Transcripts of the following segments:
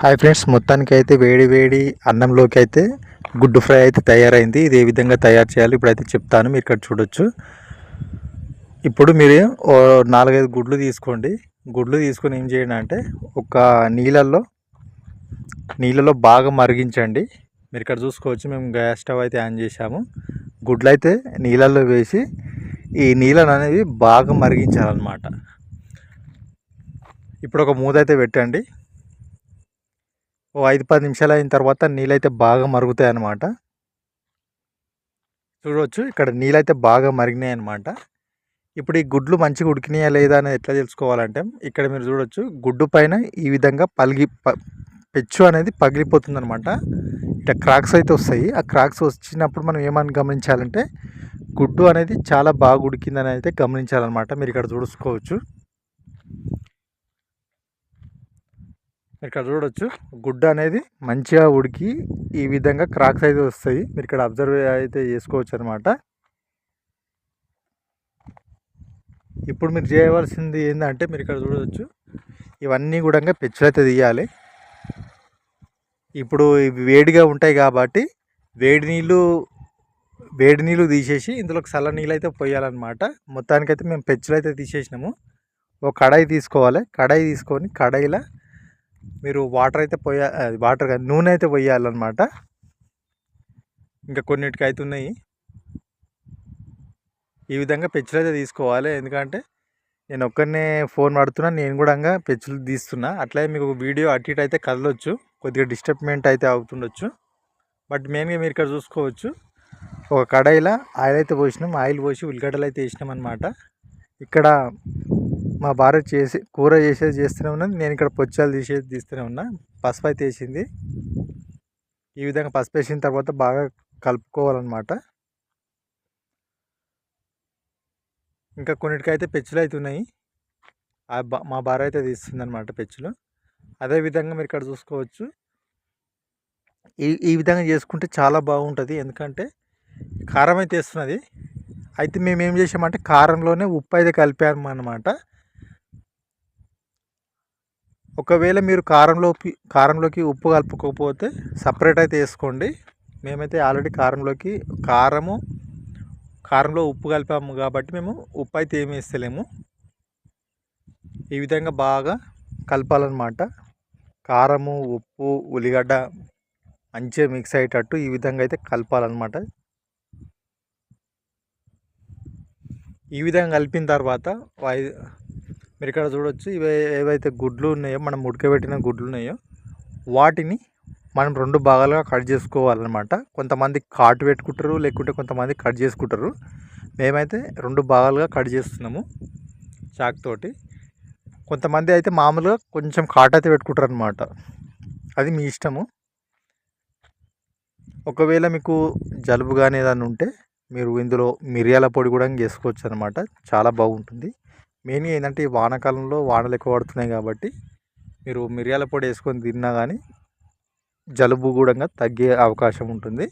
Hi friends మొత్తానికి అయితే వేడి వేడి అన్నంలోకి అయితే గుడ్డు ఫ్రై అయితే తయారైంది. ఇది ఏ విధంగా తయారు చేయాలి ఇప్పుడైతే చెప్తాను. మీరు ఇక్కడ చూడొచ్చు. ఇప్పుడు మీరు ఓ నాలుగైదు గుడ్లు తీసుకోండి. గుడ్లు తీసుకొని ఏం చేయండి అంటే ఒక నీళ్ళల్లో నీళ్ళలో బాగా మరిగించండి. మీరు ఇక్కడ చూసుకోవచ్చు మేము గ్యాస్ స్టవ్ అయితే ఆన్ చేసాము గుడ్లు అయితే నీళ్ళల్లో వేసి ఈ నీళ్ళను అనేది బాగా మరిగించాలన్నమాట. ఇప్పుడు ఒక మూత అయితే పెట్టండి. ఓ ఐదు పది నిమిషాలు అయిన తర్వాత నీళ్ళైతే బాగా మరుగుతాయి అన్నమాట చూడవచ్చు ఇక్కడ నీళ్ళైతే బాగా మరిగినాయి అనమాట ఇప్పుడు ఈ గుడ్లు మంచిగా ఉడికినాయా లేదా అనేది ఎట్లా తెలుసుకోవాలంటే ఇక్కడ మీరు చూడొచ్చు గుడ్డు పైన ఈ విధంగా పలిగి పెచ్చు అనేది పగిలిపోతుంది అనమాట ఇట్లా క్రాక్స్ అయితే వస్తాయి. ఆ క్రాక్స్ వచ్చినప్పుడు మనం ఏమని గమనించాలంటే గుడ్డు అనేది చాలా బాగా ఉడికిందని అయితే గమనించాలన్నమాట. మీరు ఇక్కడ చూసుకోవచ్చు. ఇక్కడ చూడొచ్చు. గుడ్డ అనేది మంచిగా ఉడికి ఈ విధంగా క్రాక్స్ అయితే వస్తాయి. మీరు ఇక్కడ అబ్జర్వ్ అయితే చేసుకోవచ్చు అనమాట ఇప్పుడు మీరు చేయవలసింది ఏంటంటే మీరు ఇక్కడ చూడవచ్చు ఇవన్నీ కూడా పెచ్చులు అయితే తీయాలి. ఇప్పుడు ఇవి వేడిగా ఉంటాయి కాబట్టి వేడి నీళ్ళు వేడి నీళ్ళు తీసేసి ఇందులోకి చల్ల నీళ్ళు అయితే పోయాలన్నమాట. మొత్తానికైతే మేము పెచ్చులు అయితే తీసేసినాము. ఒక కడాయి తీసుకోవాలి. కడాయి తీసుకొని కడాయిలో మీరు వాటర్ అయితే పోయా వాటర్ కాదు నూనె అయితే పోయాలన్నమాట. ఇంకా కొన్నిటికి అయితే ఉన్నాయి ఈ విధంగా పెచ్చులు అయితే తీసుకోవాలి. ఎందుకంటే నేను ఒక్కరినే ఫోన్ పడుతున్నా నేను కూడా పెచ్చులు తీస్తున్నా. అట్లే మీకు వీడియో అటు ఇటు అయితే కదలొచ్చు. కొద్దిగా డిస్టర్బ్మెంట్ అయితే అవుతుండొచ్చు. బట్ మెయిన్గా మీరు ఇక్కడ చూసుకోవచ్చు. ఒక కడాయిలో ఆయిల్ అయితే పోసినాం. ఆయిల్ పోసి ఉల్లిగడ్డలు అయితే వేసినాం అనమాట ఇక్కడ మా భార్య చేసి కూర చేసేది చేస్తూనే ఉన్నది నేను ఇక్కడ పొచ్చాలు తీసేది తీస్తూనే ఉన్నా. పసుపు అయితే వేసింది. ఈ విధంగా పసుపు వేసిన తర్వాత బాగా కలుపుకోవాలన్నమాట. ఇంకా కొన్నిటికైతే పెచ్చులు అయితే ఉన్నాయి. మా భార్య అయితే తీస్తుంది అనమాట పెచ్చులు అదేవిధంగా మీరు ఇక్కడ చూసుకోవచ్చు. ఈ ఈ విధంగా చేసుకుంటే చాలా బాగుంటుంది. ఎందుకంటే కారం అయితే వేస్తున్నది. అయితే మేము ఏం చేసామంటే కారంలోనే ఉప్పు అయితే కలిపాము అనమాట ఒకవేళ మీరు కారంలోకి కారంలోకి ఉప్పు కలుపుకోకపోతే సపరేట్ అయితే వేసుకోండి. మేమైతే ఆల్రెడీ కారంలోకి కారము కారంలో ఉప్పు కలిపాము కాబట్టి మేము ఉప్పు అయితే ఏమి వేస్తలేము. ఈ విధంగా బాగా కలపాలన్నమాట. కారము ఉప్పు ఉల్లిగడ్డ మంచిగా మిక్స్ అయ్యేటట్టు ఈ విధంగా అయితే కలపాలన్నమాట. ఈ విధంగా కలిపిన తర్వాత మీరు ఇక్కడ చూడవచ్చు ఇవి ఏవైతే గుడ్లు ఉన్నాయో మనం ఉడకబెట్టిన గుడ్లు ఉన్నాయో వాటిని మనం రెండు భాగాలుగా కట్ చేసుకోవాలన్నమాట. కొంతమంది కాటు పెట్టుకుంటారు లేకుంటే కొంతమంది కట్ చేసుకుంటారు. మేమైతే రెండు భాగాలుగా కట్ చేస్తున్నాము చాక్ తోటి కొంతమంది అయితే మామూలుగా కొంచెం కాట్ అయితే పెట్టుకుంటారు అనమాట అది మీ ఇష్టము. ఒకవేళ మీకు జలుబు కానీ ఏదైనా ఉంటే మీరు ఇందులో మిరియాల పొడి కూడా చేసుకోవచ్చు అనమాట చాలా బాగుంటుంది. మెయిన్గా ఏంటంటే ఈ వానాకాలంలో వానలు ఎక్కువ పడుతున్నాయి కాబట్టి మీరు మిరియాల పొడి వేసుకొని తిన్నా కానీ జలుబు కూడా తగ్గే అవకాశం ఉంటుంది.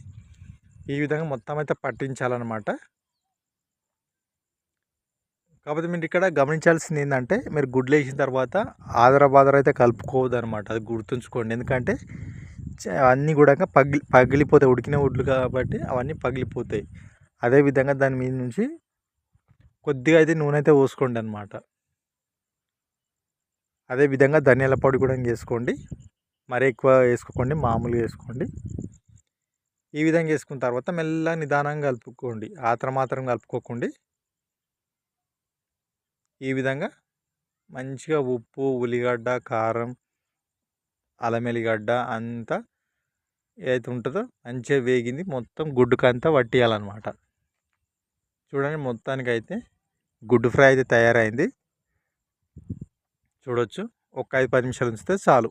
ఈ విధంగా మొత్తం అయితే పట్టించాలన్నమాట. కాకపోతే మీరు ఇక్కడ గమనించాల్సింది ఏంటంటే మీరు గుడ్లు వేసిన తర్వాత ఆదర అయితే కలుపుకోవద్దు అనమాట అది గుర్తుంచుకోండి. ఎందుకంటే అన్నీ కూడా పగిలి పగిలిపోతాయి. ఉడికిన గుడ్లు కాబట్టి అవన్నీ పగిలిపోతాయి. అదేవిధంగా దాని మీద నుంచి కొద్దిగా అయితే నూనె అయితే పోసుకోండి అనమాట అదేవిధంగా ధనియాల పొడి కూడా వేసుకోండి మరీ ఎక్కువ వేసుకోకండి మామూలుగా వేసుకోండి. ఈ విధంగా వేసుకున్న తర్వాత మెల్లగా నిదానంగా కలుపుకోండి. ఆత్ర మాత్రం కలుపుకోకండి. ఈ విధంగా మంచిగా ఉప్పు ఉల్లిగడ్డ కారం అల్లం ఎల్లిగడ్డ అంతా ఏదైతే ఉంటుందో మంచిగా వేగింది. మొత్తం గుడ్డుకంతా వట్టియాలన్నమాట చూడండి మొత్తానికి అయితే గుడ్డు ఫ్రై అయితే తయారైంది. చూడొచ్చు. ఒక ఐదు పది నిమిషాలు ఉంచితే చాలు.